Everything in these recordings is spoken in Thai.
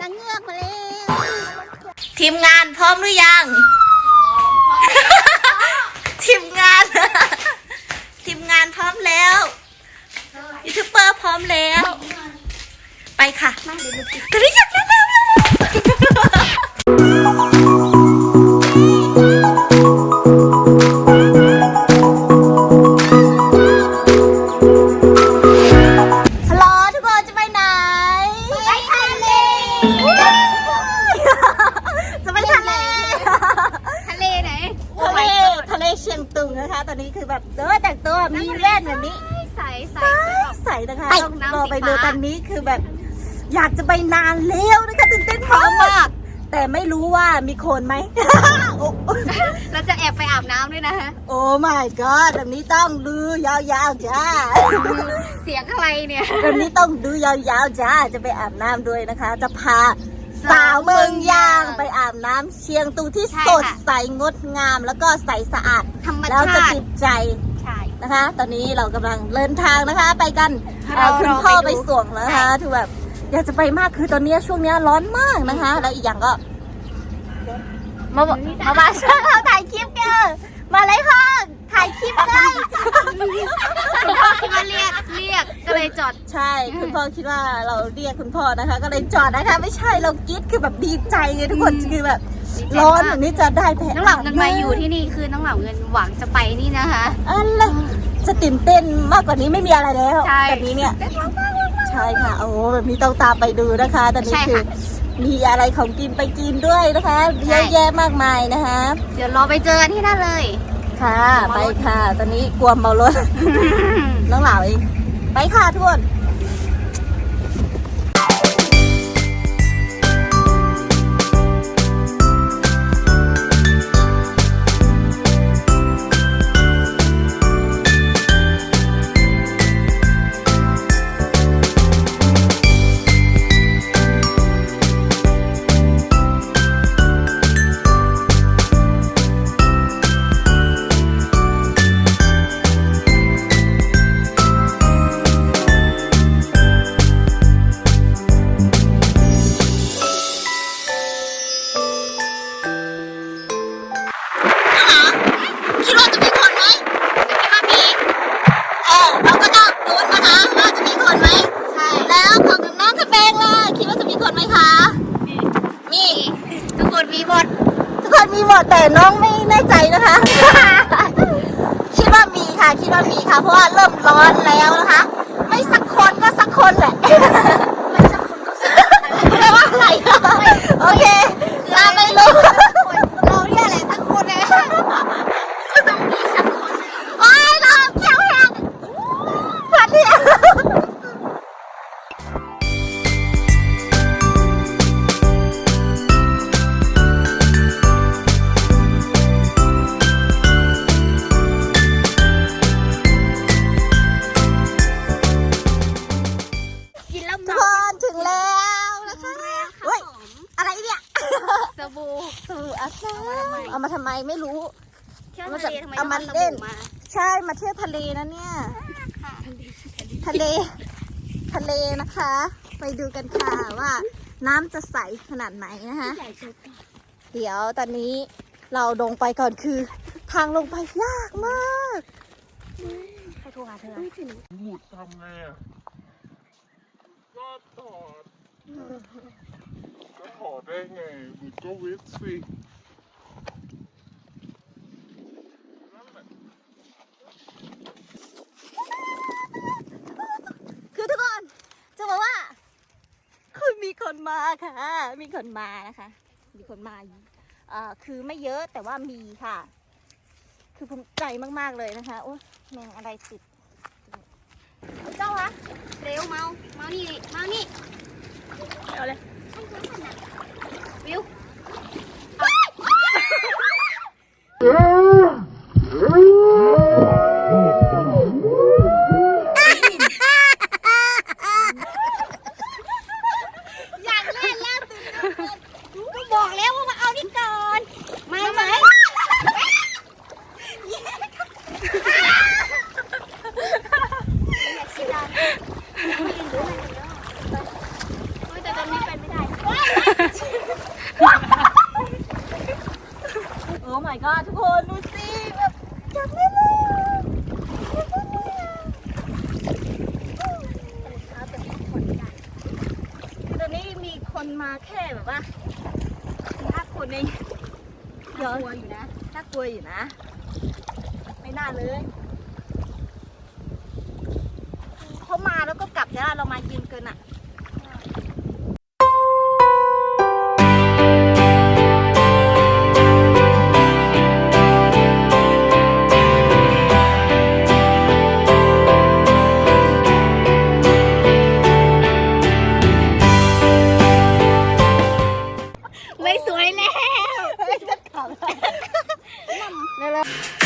นางเงือกมาแล้วทีมงานพร้อมหรือยัง ทีมงาน ทีมงานพร้อมแล้วยูทูบเบอร์พร้อมแล้ว ไปค่ะตอนนี้อยากเล่น แบบเออแต่งตัวมีแว่นแบบนี้ ใสใส ใสนะคะไปต้องน้ำรอไปสีฟ้าดูตอนนี้คือแบบ อยากจะไปนานแล้วนะคะตื่นเต้นพร้อมมาก แต่ไม่รู้ว่ามีโคลนไหมโอ้เราจะแอบไปอาบน้ำด้วยนะฮะ โอ้ my god แบบนี้ต้องดูยาวๆจ้า เสียงอะไรเนี่ย แบบนี้ต้องดูยาวๆจ้า จะไปอาบน้ำด้วยนะคะ จะพา สาวเมืองยางไปอาบน้ำเชียงตุงที่ใช่สดค่ะใสงดงาม แล้วก็ใสสะอาดธรรมแล้วชาจะติ ติดใจใช่ นะคะ ตอนนี้เรากำลังเดินทางนะคะ ไปกันเราเอ่อคุณรอพ่อไปไปดูส่งนะคะถือแบบอยากจะไปมากคือตอนนี้ช่วงนี้ร้อนมากนะคะ แล้วอีกอย่างก็ มาบอกมามาช่วยเราถ่ายคลิปกัน มาเลยค่ะถ่ายคลิปเลยคุณพ่อคิดว่าเรียกเรียกก็เลยจอดใช่ คุณพ่อคิดว่าเราเรียกคุณพ่อนะคะ ก็เลยจอดนะคะ ไม่ใช่เรากรีดคือแบบดีใจไงทุกคนอืมคือแบบดีใจร้อนมากแบบนี้จะได้แพ้น้องเหล่าเงินมาอยู่ที่นี่คือน้องเหล่าเงินหวังจะไปนี่นะคะอะไรจะตื่นเต้นมากกว่านี้ไม่มีอะไรแล้วใช่แบบนี้เนี่ยใช่ค่ะโอ้แบบนี้ต้องตามไปดูนะคะตอนนี้ใช่คือค่ะ มีอะไรของกินไปกินด้วยนะคะใช่เยอะแยะมากมายนะคะ เดี๋ยวรอไปเจอกันที่นั่นเลย ค่ะ ไปค่ะ ตอนนี้กลัวเมารถน้องเหลาเอง ไปค่ะทุกคน ค่ะคิดว่ามีค่ะ เพราะว่าเริ่มร้อนแล้วนะคะ ไม่สักคนก็สักคนแหละ ไม่สักคนก็สักคนแปลว่าอะไรอะโอเคตามไม่รู้ ไมเอามาทำไมไม่รู้ เที่ยวทะเลทำไมเอาต้องมาเอาสเล่นบู่มาใช่มาเที่ยวทะเลนะเนี่ย ค่ะทะเล ทะเลนะคะ ไปดูกันค่ะว่า น้ำจะใสขนาดไหนนะคะ ใหญ่สุดเดี๋ยวตอนนี้เราลงไปก่อนคือ ทางลงไปยากมาก ใครโทรหาเธอ หมุดทำไงอะก็ถอดก็ถอดได้ไงหมุดก็วิทย์สิ คือทุกคน จะบอกว่า คือมีคนมาค่ะ มีคนมานะคะ มีคนมาเอ่อคือไม่เยอะแต่ว่ามีค่ะ คือภูมิใจมากๆเลยนะคะโอ้แมงอะไรติดเจ้าวะเร็วเมาเมานี่เมานี่เอาเลยวิวอยากเล่นแล้วตื่นเต้นก็บอกแล้วว่ามาเอานี่ก่อน ไม่ไหม เคนมาแค่แบบว่าห้าคนเอง เดี๋ยว กลัวอยู่นะน่ากลัวอยู่นะ ไม่น่าเลยเขามาแล้วก็กลับจ้ะเรามากินเกินอะ น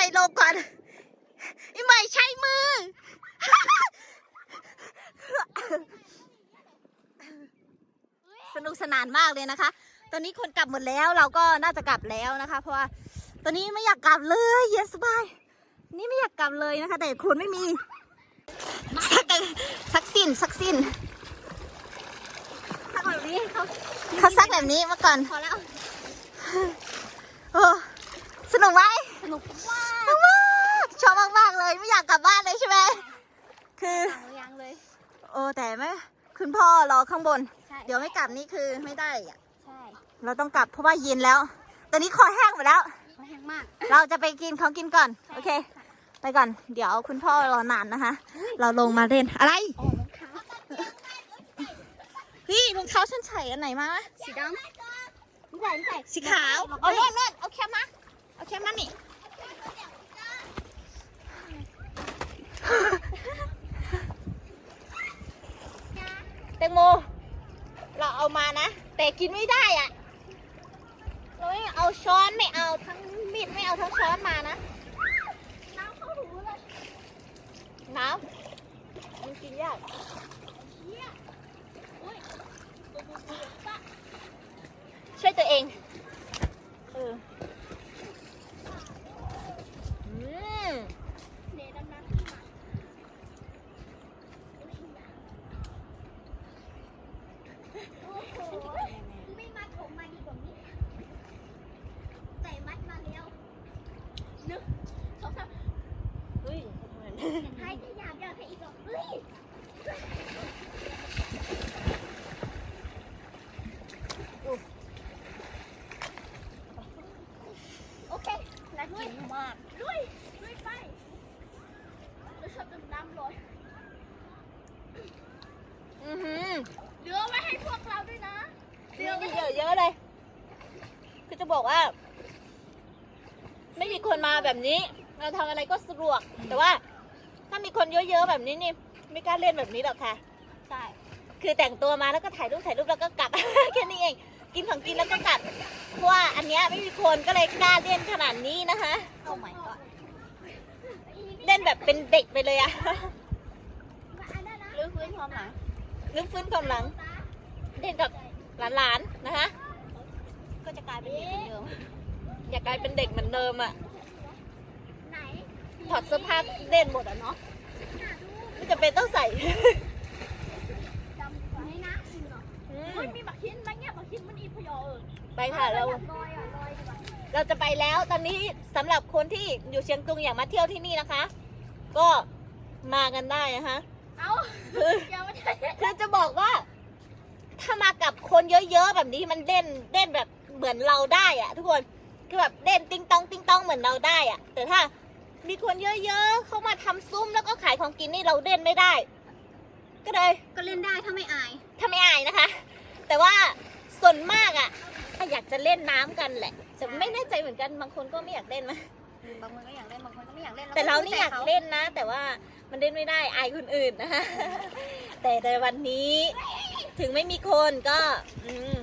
ไปลงก่อนอีไม่ใช้มือ สนุกสนานมากเลยนะคะ ตอนนี้คนกลับหมดแล้วเราก็น่าจะกลับแล้วนะคะ เพราะว่าตอนนี้ไม่อยากกลับเลยเย็นสบาย นี่ไม่อยากกลับเลยนะคะ แต่คนไม่มีสักสักสิ้นสักสิ้นทำแบบนี้เขาเขาซักแบบนี้มาก่อนพอแล้วโอ้ สนุกไหมสนุกมากมากๆชอบมากๆเลยไม่อยากกลับบ้านเลยใช่ไหมคือยังเลย โอ้แต่ไม่คุณพ่อรอข้างบนใช่เดี๋ยวไม่กลับนี่คือไม่ได้อะใช่ เราต้องกลับเพราะว่าเย็นแล้ว ตอนนี้คอแห้งหมดแล้วเขาแห้งมาก เราจะไปกินของกินก่อน โอเค ไปก่อน เดี๋ยวคุณพ่อรอนานนะคะ เราลงมาเล่นอะไรอ๋อรองเท้าพี่รองเท้าฉันใส่อันไหนมา สีดำไม่ใส่ไม่ใส่สีขาว เอาโน่นโน่นเอาแคมมาเอาแคมมานี่ แตงโม เราเอามานะ แต่ กินไม่ได้อะเราไม่เอาช้อนไม่เอาทั้งมีดไม่เอาทั้งช้อนมานะ น้ำเข้าหูเลยน้ำมันกินยาก ช่วยตัวเอง เออ อืม เนดำน้ำขึ้นมาโอ้โหไม่มัดผมมาดีกว่านี้แต่มัดมาแล้วนึกสองสาม เฮ้ยเหมือน ให้จะอยากอยากให้อีกหรอกเฮ้ยโอเคน่ากินมากด้วยด้วยไปเราชอบดำน้ำลอย อือหือ เหลือไว้ให้พวกเราด้วยนะ เหลืเยออะไว้เยให้อะเยอะเลย คือจะบอกว่า ไม่มีคนมาแบบนี้ เราทำอะไรก็สะดวก แต่ว่า ถ้ามีคนเยอะๆแบบนี้นี่ ไม่กล้าเล่นแบบนี้หรอกค่ะ ใช่ คือแต่งตัวมาแล้วก็ถ่ายรูปถ่ายรูปแล้วก็กลับแค่นี้เอง กินของกินแล้วก็กลับ เพราะว่าอันเนี้ยไม่มีคนก็เลยกล้าเล่นขนาดนี้นะคะโอ้ my god เล่นแบบเป็นเด็กไปเลยอะอันนั้นนะรื้อฟื้นความหลังรื้อฟื้นความหลัง เล่นกับ หลานๆนะคะ ก็จะกลายเป็นเด็กเหมือนเดิมอยากกลายเป็นเด็กเหมือนเดิมอะไหนถอดเสื้อผ้าเล่นหมดอะเนาะไม่จะเป็นต้องใส่จำไว้นะเหรออืมมันมีบักคินไหมเนี่ยบักคินมันอีพยอเออไปค่ะเราอยากลอยอะลอยดีกว่าเราจะไปแล้วตอนนี้สำหรับคนที่อยู่เชียงตุงอยากมาเที่ยวที่นี่นะคะ ก็มากันได้นะคะ เอ้าคืออย่ามาใช้คือจะบอกว่า ถ้ามากับคนเยอะๆแบบนี้มันเล่นเล่นแบบเหมือนเราได้อะทุกคนคือแบบเล่นติ้งตองติ้งตองเหมือนเราได้อะแต่ถ้ามีคนเยอะๆเข้ามาทำซุ้มแล้วก็ขายของกินนี่เราเล่นไม่ได้ ก็เลยก็เล่นได้ถ้าไม่อายถ้าไม่อายนะคะ แต่ว่าส่วนมากอะถ้าอยากจะเล่นน้ำกันแหละแต่ไม่แน่ใจเหมือนกันบางคนก็ไม่อยากเล่นนะบางคนก็อยากเล่นบางคนก็ไม่อยากเล่นแต่เรานี่อยากเล่นนะ แต่ว่ามันเล่นไม่ได้อายคนอื่นนะคะ แต่ในวันนี้ถึงไม่มีคนก็อืม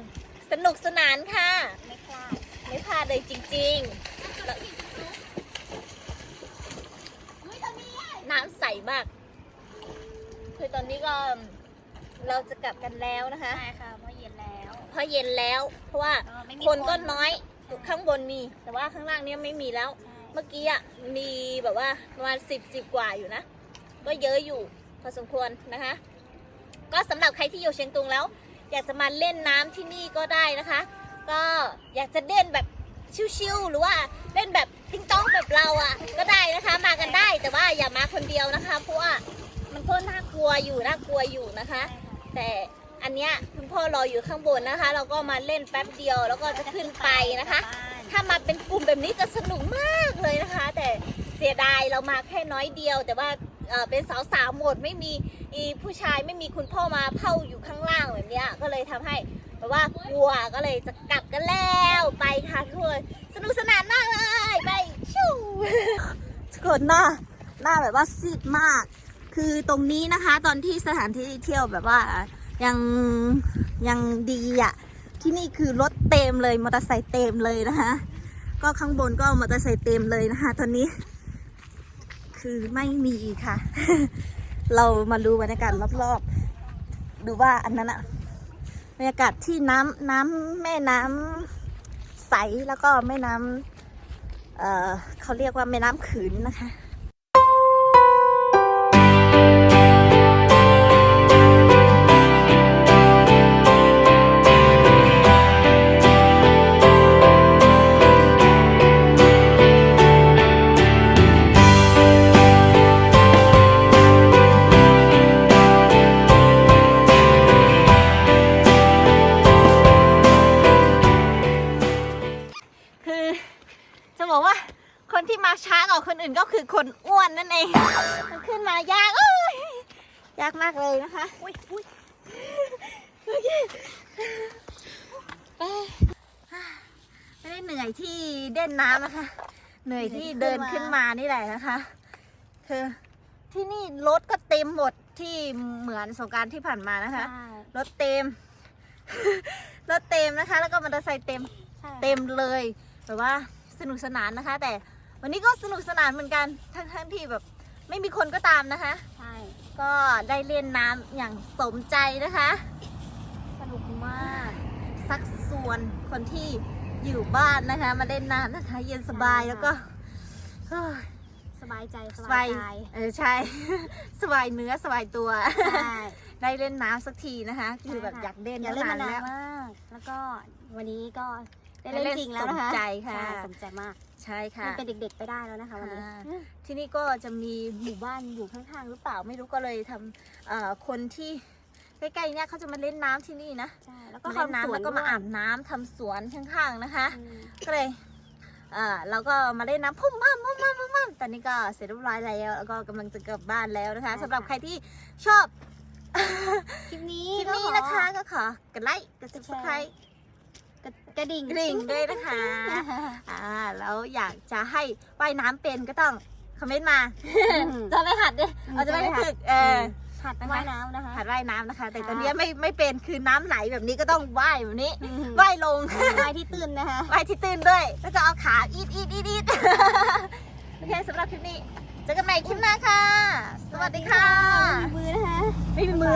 สนุกสนานค่ะ ไม่พลาดไม่พลาดเลยจริงเฮ้ยตอนนี้ๆน้ำใสมาก คือตอนนี้ก็เราจะกลับกันแล้วนะคะใช่ค่ะเพราะเย็นแล้วเพราะเย็นแล้ว เพราะว่าไม่มีคนก็น้อยข้างบนมี แต่ว่าข้างล่างเนี่ยไม่มีแล้ว เมื่อกี้อะมีแบบว่าประมาณสิบสิบกว่าอยู่นะ ก็เยอะอยู่พอสมควรนะคะ ก็สำหรับใครที่อยู่เชียงตุงแล้ว อยากจะมาเล่นน้ำที่นี่ก็ได้นะคะ ก็อยากจะเล่นแบบชิวๆหรือว่าเล่นแบบติ้งต้องแบบเราอะ ก็ได้นะคะมากันได้แต่ว่าอย่ามาคนเดียวนะคะ เพราะว่ามันก็น่ากลัวอยู่น่ากลัวอยู่นะคะ แต่อันเนี้ยคุณพ่อรออยู่ข้างบนนะคะ เราก็มาเล่นแป๊บเดียวแล้วก็จะขึ้นไปนะคะ ถ้ามาเป็นกลุ่มแบบนี้จะสนุกมากเลยนะคะ แต่เสียดายเรามาแค่น้อยเดียว แต่ว่า เป็นสาวๆหมดไม่มีอีผู้ชายไม่มีคุณพ่อมาเผาอยู่ข้างล่างแบบนี้ก็เลยทำให้แบบว่ากลัวก็เลยจะกลับกันแล้วไปค่ะทุกคนสนุกสนานมากเลยไปชิวทุกคนหน้าหน้าแบบว่าซีดมาก คือตรงนี้นะคะ ตอนที่สถานที่เที่ยวแบบว่ายังยังดีอะที่นี่คือรถเต็มเลยมอเตอร์ไซค์เต็มเลยนะคะ ก็ข้างบนก็มอเตอร์ไซค์เต็มเลยนะคะ ตอนนี้ คือไม่มีค่ะ เรามาดูบรรยากาศรอบๆ ดูว่าอันนั้นอะบรรยากาศที่น้ำน้ำแม่น้ำใสแล้วก็แม่น้ำเเขาเรียกว่าแม่น้ำขืนนะคะ ยากมากเลยนะคะอุ้ยอุ้ยโอเคเอ้ยไม่ได้เหนื่อยที่เด่นน้ำนะคะ เหนื่อยที่เดินขึ้นมานี่แหละนะคะ คือที่นี่รถก็เต็มหมดที่เหมือนสงกรารที่ผ่านมานะคะ รถเต็ม รถเต็มนะคะ แล้วก็มอเตอร์ไซค์เต็ม เต็มเลยแบบว่าสนุกสนานนะคะ แต่วันนี้ก็สนุกสนานเหมือนกันทั้งทั้งที่แบบไม่มีคนก็ตามนะคะใช่ ก็ได้เล่นน้ำอย่างสมใจนะคะ สนุกมากสักส่วนคนที่อยู่บ้านนะคะ มาเล่นน้ำนะคะ เย็นสบายใช่ค่ะแล้วก็เฮ้ยสบายใจสสบาบายยใจเออใช่ สบายเนื้อสบายตัวใช่ได้เล่นน้ำสักทีนะคะ คือแบบใช่ค่ะอยากเล่นอยากเล่นมานานแล้วมากแล้วก็วันนี้ก็ ได้ได้เล่เล่นนจริงแล้วนะคะสมใจค่ะช่สมใจมากใช่ค่ะมันเป็นเด็กๆไปได้แล้วนะคะวันนี้อ่าที่นี่ก็จะมีหมู่บ้านอยู่ข้างๆหรือเปล่าไม่รู้ก็เลยทำเอ่อคนที่ใกล้ๆเนี่ยเขาจะมาเล่นน้ำที่นี่นะใช่แล้วก็มาเล่นทำสน้ำวนแล้วก็มาด้วยอาบน้ำทำสวนข้างๆนะคะอืมก็เลยเอ่อเราก็มาเล่นน้ำพุ่มพ่ามพุ่มพ่ามพุ่มพ่ามตอนนี้ก็เสร็จเรียบร้อยแล้วแล้วก็กำลังจะกลับบ้านแล้วนะคะสำหรับใครที่ชอบคลิปนี้คลิปนี้นะคะก็ขอกดไลค์กด subscribe กระ กระดิ่งกริ่งด้วยนะคะอ่าแล้วอยากจะให้ว่ายน้ำเป็นก็ต้องคอมเมนต์มา จะไปหัดด้วยเอาจะไปฝึกเออหัดว่ายน้ำนะคะหัดว่ายน้ำนะคะ แต่ค่ะตอนนี้ไม่ไม่เป็นคือน้ำไหลแบบนี้ก็ต้องว่ายแบบนี้อืมว่ายลงว่ายที่ตื้นนะคะว่ายที่ตื้นด้วย แล้วก็เอาขาอีดอีดอีดอีดโอเคสำหรับคลิปนี้เจอกันใหม่คลิปหน้าค่ะ สวัสดีค่ะมือนะคะไม่มีมือ